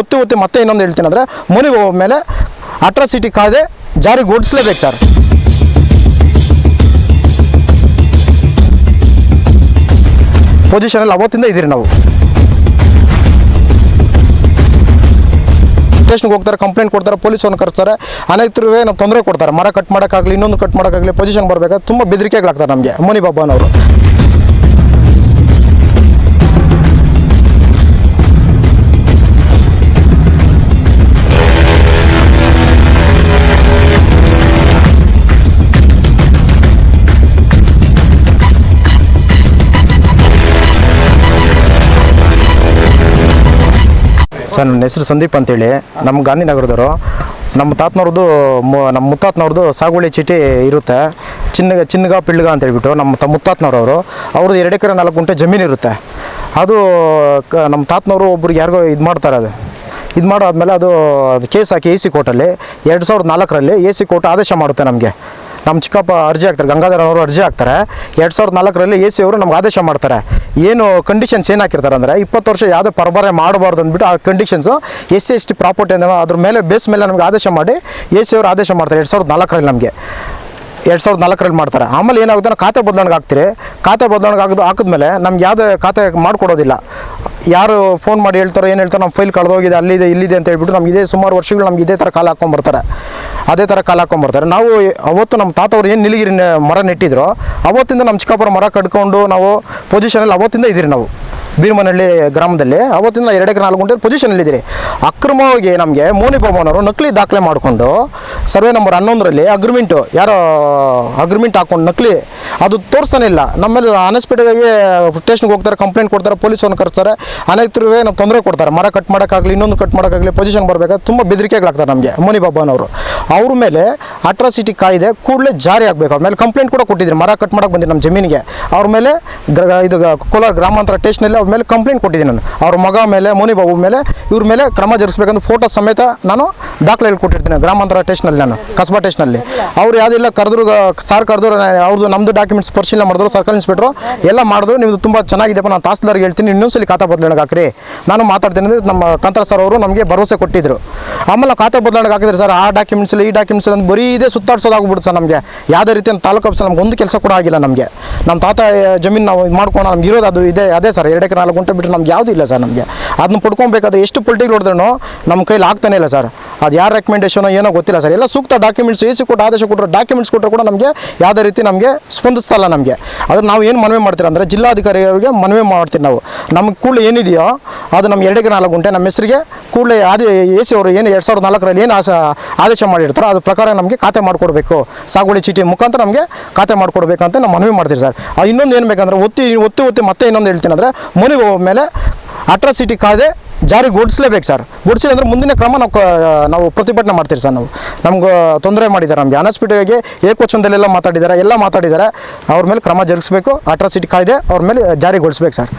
ಒತ್ತಿ ಒತ್ತಿ ಮತ್ತೆ ಇನ್ನೊಂದು ಹೇಳ್ತೀನಿ ಅಂದರೆ ಮುನಿ ಬಾಬು ಮೇಲೆ ಅಟ್ರಾಸಿಟಿ ಕಾಯ್ದೆ ಜಾರಿಗೊಡಿಸ್ಲೇಬೇಕು ಸರ್ ಪೊಸಿಷನಲ್ಲಿ ಅವತ್ತಿಂದ ಇದ್ದೀರಿ ನಾವು. ಸ್ಟೇಷನ್ಗೆ ಹೋಗ್ತಾರೆ ಕಂಪ್ಲೇಂಟ್ ಕೊಡ್ತಾರೆ ಪೊಲೀಸವ್ರನ್ನ ಕರೆಸ್ತಾರೆ. ತಿರುವೆ ನಾವು ತೊಂದರೆ ಕೊಡ್ತಾರೆ. ಮರ ಕಟ್ ಮಾಡೋಕ್ಕಾಗಲಿ, ಇನ್ನೊಂದು ಕಟ್ ಮಾಡೋಕ್ಕಾಗಲಿ ಪೊಸಿಷನ್ ಬರಬೇಕಾದ್ರೆ ತುಂಬ ಬೆದರಿಕೆಗಳಾಗ್ತಾರೆ ನಮಗೆ ಮುನಿ ಬಾಬಾನವರು. ಸರ್, ನನ್ನ ಹೆಸರು ಸಂದೀಪ್ ಅಂತೇಳಿ. ನಮ್ಮ ಗಾಂಧಿನಗರದವರು. ನಮ್ಮ ತಾತನವ್ರದ್ದು ನಮ್ಮ ಮುತ್ತಾತ್ನವ್ರದ್ದು ಸಾಗುವಳಿ ಚೀಟಿ ಇರುತ್ತೆ. ಚಿನ್ನ ಚಿನ್ನಗ ಪಿಳ್ಗ ಅಂತ ಹೇಳ್ಬಿಟ್ಟು ನಮ್ಮ ತ, ಮುತ್ತಾತ್ನವ್ರವರು. ಅವ್ರದ್ದು ಎರಡು ಎಕರೆ ನಾಲ್ಕು ಗುಂಟೆ ಜಮೀನು ಇರುತ್ತೆ. ಅದು ಕ, ನಮ್ಮ ತಾತನವರು ಒಬ್ರಿಗೆ ಯಾರಿಗೋ ಇದು ಮಾಡ್ತಾರೆ ಅದು. ಇದು ಮಾಡಾದ್ಮೇಲೆ ಅದು ಅದು ಕೇಸ್ ಹಾಕಿ ಎ ಸಿ ಕೋರ್ಟಲ್ಲಿ. ಎರಡು ಸಾವಿರದ ನಾಲ್ಕರಲ್ಲಿ ಎ ಸಿ ಕೋರ್ಟ್ ಆದೇಶ ಮಾಡುತ್ತೆ ನಮಗೆ. ನಮ್ಮ ಚಿಕ್ಕಪ್ಪ ಅರ್ಜಿ ಹಾಕ್ತಾರೆ, ಗಂಗಾಧರ ಅವರು ಅರ್ಜಿ ಹಾಕ್ತಾರೆ. ಎರಡು ಸಾವಿರದ ನಾಲ್ಕರಲ್ಲಿ ಎ ಸಿ ಅವರು ನಮ್ಗೆ ಆದೇಶ ಮಾಡ್ತಾರೆ. ಏನು ಕಂಡೀಷನ್ಸ್ ಏನು ಹಾಕಿರ್ತಾರೆ ಅಂದರೆ, ಇಪ್ಪತ್ತು ವರ್ಷ ಯಾವುದೇ ಪರಬಾರೆ ಮಾಡಬಾರ್ದು ಅಂದ್ಬಿಟ್ಟು ಆ conditions S C, S T property ಅಂದ್ರೆ ಅದ್ರ ಮೇಲೆ, ಬೇಸ್ ಮೇಲೆ ನಮಗೆ ಆದೇಶ ಮಾಡಿ ಎ ಸಿ ಅವರು ಆದೇಶ ಮಾಡ್ತಾರೆ ಎರಡು ಸಾವಿರದ ನಾಲ್ಕರಲ್ಲಿ ನಮಗೆ. ಎರಡು ಸಾವಿರದ ನಾಲ್ಕರಲ್ಲಿ ಮಾಡ್ತಾರೆ. ಆಮೇಲೆ ಏನಾಗುತ್ತೆ ನಾವು ಖಾತೆ ಬದಲಾವಣೆಗೆ ಹಾಕ್ತೀರಿ. ಖಾತೆ ಬದಲಾವಣೆಗೆ ಹಾಕಿದ ಹಾಕಿದ್ಮೇಲೆ ನಮ್ಗೆ ಯಾವುದೇ ಖಾತೆ ಮಾಡಿಕೊಡೋದಿಲ್ಲ. ಯಾರು ಫೋನ್ ಮಾಡಿ ಹೇಳ್ತಾರೋ, ಏನು ಹೇಳ್ತಾರೋ ನಮ್ಮ ಫೈಲ್ ಕಳೆದೋಗಿದೆ, ಅಲ್ಲಿದೆ, ಇಲ್ಲಿದೆ ಅಂತ ಹೇಳ್ಬಿಟ್ಟು ನಮ್ಗೆ ಇದೇ ಸುಮಾರು ವರ್ಷಗಳು ನಮ್ಗೆ ಇದೇ ಥರ ಕಾಲ ಹಾಕ್ಕೊಂಬರ್ತಾರೆ ಅದೇ ಥರ ಕಾಲ ಹಾಕ್ಕೊಂಬರ್ತಾರೆ ನಾವು ಅವತ್ತು ನಮ್ಮ ತಾತವ್ರು ಏನು ನೀಲಗಿರಿ ಮರ ನೆಟ್ಟಿದ್ರು, ಅವತ್ತಿಂದ ನಮ್ಮ ಚಿಕ್ಕಪ್ಪರ ಮರ ಕಟ್ಕೊಂಡು ನಾವು ಪೊಸಿಷನಲ್ಲಿ ಅವತ್ತಿಂದ ಇದ್ದೀರಿ ನಾವು. ಬೀರ್ಮನಹಳ್ಳಿ ಗ್ರಾಮದಲ್ಲಿ ಅವತ್ತಿಂದ ಎರಡು ಎಕರೆ, ನಾಲ್ಕು ಗಂಟೆ ಪೊಸಿಷನಲ್ಲಿ ಇದ್ದೀರಿ. ಅಕ್ರಮವಾಗಿ ನಮಗೆ ಮೋನಿ ಅವರು ನಕಲಿ ದಾಖಲೆ ಮಾಡಿಕೊಂಡು ಸರ್ವೆ ನಂಬರ್ ಹನ್ನೊಂದರಲ್ಲಿ ಅಗ್ರಿಮೆಂಟು ಯಾರೋ ಅಗ್ರಿಮೆಂಟ್ ಹಾಕೊಂಡು ನಕಲಿ ಅದು ತೋರಿಸ್ತಾನೆ ಇಲ್ಲ. ನಮ್ಮಲ್ಲಿ ಅನ್ಎಕ್ಸ್ಪೆಕ್ಟೆಡಾಗಿ ಸ್ಟೇಷನ್ಗೆ ಹೋಗ್ತಾರೆ ಕಂಪ್ಲೇಂಟ್ ಕೊಡ್ತಾರೆ ಪೊಲೀಸವ್ರನ್ನ ಕರೆಸ್ತಾರೆ. ಅನೇಕರುವೇ ನಾವು ತೊಂದರೆ ಕೊಡ್ತಾರೆ. ಮರ ಕಟ್ ಮಾಡೋಕ್ಕಾಗಲಿ, ಇನ್ನೊಂದು ಕಟ್ ಮಾಡೋಕ್ಕಾಗಲಿ ಪೊಸಿಷನ್ ಬರಬೇಕಾದ್ರೆ ತುಂಬ ಬೆದರಿಕೆಗಳಾಗ್ತಾರೆ ನಮಗೆ ಮೋನಿ ಬಾಬಾನವರು ಅವ್ರ ಮೇಲೆ ಅಟ್ರಾಸಿಟಿ ಕಾಯ್ದೆ, ಕೂಡಲೇ ಜಾರಿ ಆಗಬೇಕು. ಅವ್ರ ಮೇಲೆ ಕಂಪ್ಲೇಂಟ್ ಕೂಡ ಕೊಟ್ಟಿದ್ದೀನಿ ಮರ ಕಟ್ ಮಾಡೋಕೆ ಬಂದಿದ್ದು ನಮ್ಮ ಜಮೀನಿಗೆ. ಅವ್ರ ಮೇಲೆ ಇದು ಕೋಲಾರ ಗ್ರಾಮಾಂತರ ಸ್ಟೇಷನಲ್ಲಿ ಅವ್ರ ಮೇಲೆ ಕಂಪ್ಲೇಂಟ್ ಕೊಟ್ಟಿದ್ದೀನಿ ನಾನು. ಅವ್ರ ಮಗ ಮೇಲೆ, ಮೋನಿ ಬಾಬು ಮೇಲೆ, ಇವ್ರ ಮೇಲೆ ಕ್ರಮ ಜರುಗಿಸ್ಬೇಕಂತ ಫೋಟೋ ಸಮೇತ ನಾನು ದಾಖಲೆಯಲ್ಲಿ ಕೊಟ್ಟಿರ್ತೀನಿ ಗ್ರಾಮಾಂತರ ಟೇಷನಲ್ಲಿ ನಾನು, ಕಸ್ಬಾ ಟೇಷನಲ್ಲಿ ಅವ್ರು ಯಾವುದಿಲ್ಲ ಕರೆದ್ರು ಸಾರ್ ಕರೆದ್ರು ಅವ್ರದ್ದು ನಮ್ಮದು ಡಾಕ್ಯುಮೆಂಟ್ಸ್ ಪರಿಶೀಲನೆ ಮಾಡಿದ್ರು, ಸರ್ಕಲ್ ಇನ್ಸ್ಪೆಕ್ಟ್ರು ಎಲ್ಲ ಮಾಡಿದ್ರು. ನಿಮ್ಮದು ತುಂಬ ಚೆನ್ನಾಗಿದೆಪ್ಪ ನಾನು ತಹಸೀಲ್ದಾರ್ಗೆ ಹೇಳ್ತೀನಿ. ಇನ್ನೊಂದ್ಸಲಿ ಖಾತಾ ಬದಲಾವಣೆಗೆ ಹಾಕ್ರಿ. ನಾನು ಮಾತಾಡ್ತೀನಿ ಅಂದರೆ ನಮ್ಮ ಕಂತರ ಸರ್ ಅವರು ನಮಗೆ ಭರವಸೆ ಕೊಟ್ಟಿದ್ರು. ಆಮೇಲೆ ಖಾತೆ ಬದಲಾವಣೆಗೆ ಹಾಕಿದ್ರೆ ಸರ್ ಆ ಡಾಕ್ಯುಮೆಂಟ್ಸಲ್ಲಿ ಈ ಡಾಕ್ಯುಮೆಂಟ್ಸ್ ಅಂತ ಬರೀ ಇದೇ ಸುತ್ತಾಡ್ಸೋದಾಗ್ಬಿಡುತ್ತೆ ಸರ್ ನಮಗೆ. ಯಾವುದೇ ರೀತಿಯ ತಾಲೂಕು ಆಫೀಸ್ ನಮ್ಗೆ ಒಂದು ಕೆಲಸ ಕೂಡ ಆಗಿಲ್ಲ ನಮಗೆ. ನಮ್ಮ ತಾತ ಜಮೀನು ನಾವು ಮಾಡ್ಕೊಂಡು ನಮ್ಗೆ ಇರೋದು ಅದು ಇದೆ, ಅದೇ ಸರ್. ಎರಡಕ್ಕೆ ನಾಲ್ಕು ಗುಂಟೆ ಬಿಟ್ಟರೆ ನಮ್ಗೆ ಯಾವುದೂ ಇಲ್ಲ ಸರ್ ನಮಗೆ. ಅದನ್ನ ಪಡ್ಕೊಬೇಕಾದ್ರೆ ಎಷ್ಟು ಪೊಲಿಟಿಕ್ ಹೊಡೆದ್ರೂ ನಮ್ಮ ಕೈಲಿ ಆಗ್ತಾನೆ ಇಲ್ಲ ಸರ್. ಅದು ಯಾರು ರೆಕಮೆಂಡೇಷನೋ ಏನೋ ಗೊತ್ತಿಲ್ಲ ಸರ್. ಎಲ್ಲ ಸೂಕ್ತ ಡಾಕ್ಯುಮೆಂಟ್ಸ್ ಎ ಸಿ ಕೊಟ್ಟು ಆದೇಶ ಕೊಟ್ಟರು ಡಾಕ್ಯುಮೆಂಟ್ಸ್ ಕೊಟ್ಟರು ಕೂಡ ನಮಗೆ ಯಾವುದೇ ರೀತಿ ನಮಗೆ ಸ್ಪಂದಿಸ್ತಲ್ಲ ನಮಗೆ. ಅದ್ರ ನಾವು ಏನು ಮನವಿ ಮಾಡ್ತೀರ ಅಂದರೆ ಜಿಲ್ಲಾಧಿಕಾರಿಗಳಿಗೆ ಮನವಿ ಮಾಡ್ತೀವಿ ನಾವು. ನಮ್ಮ ಕೂಡಲೇ ಏನಿದೆಯೋ ಅದು ನಮ್ಮ ಎರಡಕ್ಕೆ ನಾಲ್ಕು ಗುಂಟೆ ನಮ್ಮ ಹೆಸರಿಗೆ ಕೂಡಲೇ ಆದೇ ಎ ಸಿ ಅವರು ಏನು ಎರಡು ಸಾವಿರದ ನಾಲ್ಕರಲ್ಲಿ ಏನು ಆಸ ಆದೇಶ ಮಾಡಿರ್ತಾರೋ ಅದ್ರ ಪ್ರಕಾರ ನಮಗೆ ಖಾತೆ ಮಾಡಿಕೊಡ್ಬೇಕು. ಸಾಗುವಳಿ ಚೀಟಿ ಮುಖಾಂತರ ನಮಗೆ ಖಾತೆ ಮಾಡಿಕೊಡ್ಬೇಕಂತ ನಾವು ಮನವಿ ಮಾಡ್ತೀವಿ ಸರ್. ಇನ್ನೊಂದು ಏನು ಬೇಕಂದ್ರೆ ಒತ್ತಿ ಒತ್ತಿ ಒತ್ತಿ ಮತ್ತೆ ಇನ್ನೊಂದು ಹೇಳ್ತೀನಿ ಅಂದರೆ ಮನವಿ ಮೇಲೆ ಅಟ್ರಾಸಿಟಿ ಕಾಯ್ದೆ ಜಾರಿಗೊಳಿಸಲೇಬೇಕು ಸರ್. ಗುಡಿಸಿಲ್ಲ ಅಂದರೆ ಮುಂದಿನ ಕ್ರಮ ನಾವು ನಾವು ಪ್ರತಿಭಟನೆ ಮಾಡ್ತೀವಿ ಸರ್ ನಾವು. ನಮ್ಗೆ ತೊಂದರೆ ಮಾಡಿದ್ದಾರೆ ನಮಗೆ. ಅನಸ್ಪಿಟಿಗೆ ಏಕವಚನದಲ್ಲೆಲ್ಲ ಮಾತಾಡಿದ್ದಾರೆ, ಎಲ್ಲ ಮಾತಾಡಿದ್ದಾರೆ. ಅವ್ರ ಮೇಲೆ ಕ್ರಮ ಜರುಗಿಸ್ಬೇಕು. ಅಟ್ರಾಸಿಟಿ ಕಾಯ್ದೆ ಅವ್ರ ಮೇಲೆ ಜಾರಿಗೊಳಿಸ್ಬೇಕು ಸರ್.